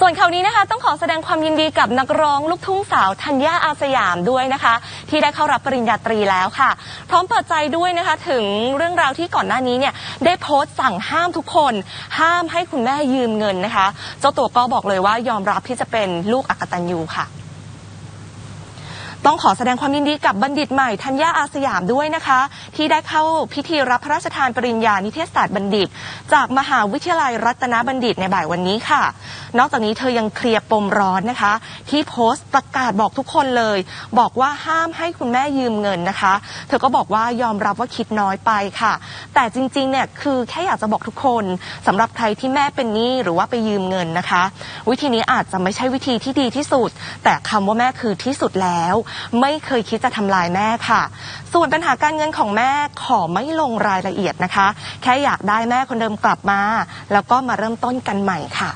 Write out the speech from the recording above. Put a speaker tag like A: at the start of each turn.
A: ส่วนข่าวนี้นะคะต้องขอแสดงความยินดีกับนักร้องลูกทุ่งสาวธัญญาอาสยามด้วยนะคะ ที่ได้เข้ารับปริญญาตรีแล้วค่ะ พร้อมเปิดใจด้วยนะคะถึงเรื่องราวที่ก่อนหน้านี้เนี่ยได้โพสต์สั่งห้ามทุกคน ห้ามให้คุณแม่ยืมเงินนะคะ เจ้าตัวก็บอกเลยว่ายอมรับที่จะเป็นลูกอักตันยูค่ะ ต้องขอแสดงความยินดีกับบัณฑิตใหม่ธัญญาอาสยามด้วยนะคะ ที่ได้เข้าพิธีรับพระราชทานปริญญานิเทศศาสตร์บัณฑิต จากมหาวิทยาลัยรัตนบัณฑิตในบ่ายวันนี้ค่ะ นอกจากนี้เธอยังเคลียร์ปมร้อนนะคะ ที่โพสต์ประกาศบอกทุกคนเลย บอกว่าห้ามให้คุณแม่ยืมเงินนะคะ เธอก็บอกว่ายอมรับว่าคิดน้อยไปค่ะ แต่จริงๆเนี่ยคือแค่อยากจะบอกทุกคนสำหรับใครที่แม่เป็นหนี้หรือว่าไปยืมเงินนะคะ วิธีนี้อาจจะไม่ใช่วิธีที่ดีที่สุด แต่คำว่าแม่คือที่สุดแล้วไม่เคยคิดจะทำลายแม่ค่ะ ส่วนปัญหาการเงินของแม่ขอไม่ลงรายละเอียดนะคะ แค่อยากได้แม่คนเดิมกลับมา แล้วก็มาเริ่มต้นกันใหม่ค่ะ